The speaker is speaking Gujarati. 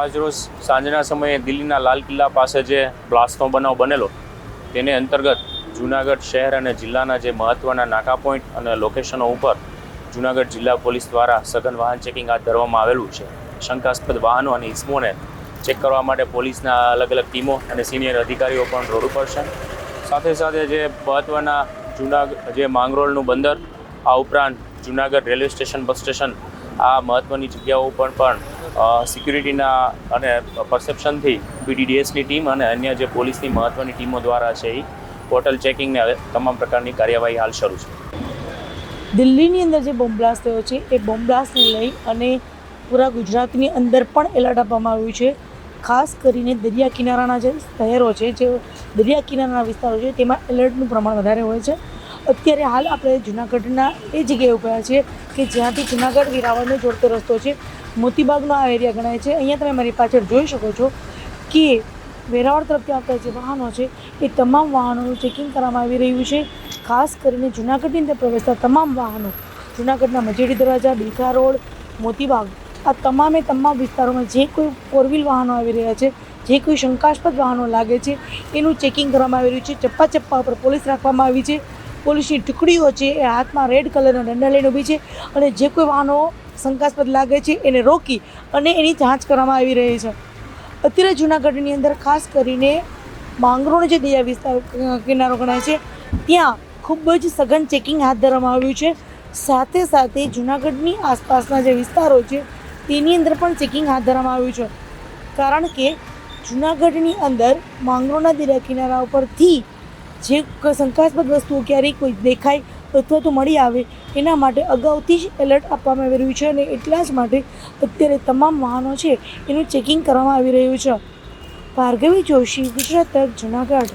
આજરોજ સાંજના સમયે દિલ્હીના લાલ કિલ્લા પાસે જે બ્લાસ્ટનો બનાવ બનેલો, તેને અંતર્ગત જૂનાગઢ શહેર અને જિલ્લાના જે મહત્ત્વના નાકા પોઈન્ટ અને લોકેશનો ઉપર જૂનાગઢ જિલ્લા પોલીસ દ્વારા સઘન વાહન ચેકિંગ હાથ ધરવામાં આવેલું છે. શંકાસ્પદ વાહનો અને ઇસમોને ચેક કરવા માટે પોલીસના અલગ અલગ ટીમો અને સિનિયર અધિકારીઓ પણ રોડ ઉપર છે. સાથે સાથે જે મહત્ત્વના જૂનાગઢ જે માંગરોળનું બંદર, આ ઉપરાંત Junagadh railway station, bus station આ મહત્ત્વની જગ્યાઓ ઉપર પણ સિક્યુરિટીના અને પરસેપ્શનથી બીડીડીએસની ટીમ અને અન્ય જે પોલીસની મહત્ત્વની ટીમો દ્વારા છે એ પોર્ટલ ચેકિંગને તમામ પ્રકારની કાર્યવાહી હાલ શરૂ છે. દિલ્હીની અંદર જે બોમ્બલાસ થયો છે, એ બોમ્બ લઈ અને પૂરા ગુજરાતની અંદર પણ એલર્ટ આપવામાં આવ્યું છે. ખાસ કરીને દરિયા કિનારાના જે શહેરો છે, જે દરિયા કિનારાના વિસ્તારો છે, તેમાં એલર્ટનું પ્રમાણ વધારે હોય છે. અત્યારે હાલ આપણે જુનાગઢના એ જગ્યાએ ઊભા છીએ કે જ્યાંથી જુનાગઢ વિરાવળને જોડતો રસ્તો છે. મોતીબાગનો આ એરિયા ગણાય છે. અહીંયા તમે મારી પાછળ જોઈ શકો છો કે વેરાવળ તરફથી આવતા જે વાહનો છે એ તમામ વાહનોનું ચેકિંગ કરવામાં આવી રહ્યું છે. ખાસ કરીને જુનાગઢની અંદર પ્રવેશતા તમામ વાહનો, જુનાગઢના મજેડી દરવાજા બિલખા રોડ, મોતીબાગ, આ તમામે તમામ વિસ્તારોમાં જે કોઈ ફોર વાહનો આવી રહ્યા છે, જે કોઈ શંકાસ્પદ વાહનો લાગે છે, એનું ચેકિંગ કરવામાં આવી રહ્યું છે. ચપ્પા ચપ્પા ઉપર પોલીસ રાખવામાં આવી છે. પોલીસની ટુકડીઓ છે, એ હાથમાં રેડ કલરના દંડા લઈને ઊભી છે અને જે કોઈ વાહનો શંકાસ્પદ લાગે છે, એને રોકી અને એની જાંચ કરવામાં આવી રહી છે. અત્યારે જુનાગઢની અંદર ખાસ કરીને માંગરોળ જે દરિયા વિસ્તાર કિનારો ગણાય છે, ત્યાં ખૂબ જ સઘન ચેકિંગ હાથ ધરવામાં આવ્યું છે. સાથે સાથે જુનાગઢની આસપાસના જે વિસ્તારો છે, તેની અંદર પણ ચેકિંગ હાથ ધરવામાં આવ્યું છે. કારણ કે જુનાગઢની અંદર માંગરોળના દરિયા કિનારા ઉપરથી જે શંકાસ્પદ વસ્તુઓ ક્યારેય કોઈ દેખાય અથવા તો મળી આવે, એના માટે અગાઉથી જ એલર્ટ આપવામાં આવી રહ્યું છે અને એટલા જ માટે અત્યારે તમામ વાહનો છે એનું ચેકિંગ કરવામાં આવી રહ્યું છે. ભાર્ગવી જોશી, ગુજરાત તક, જુનાગઢ.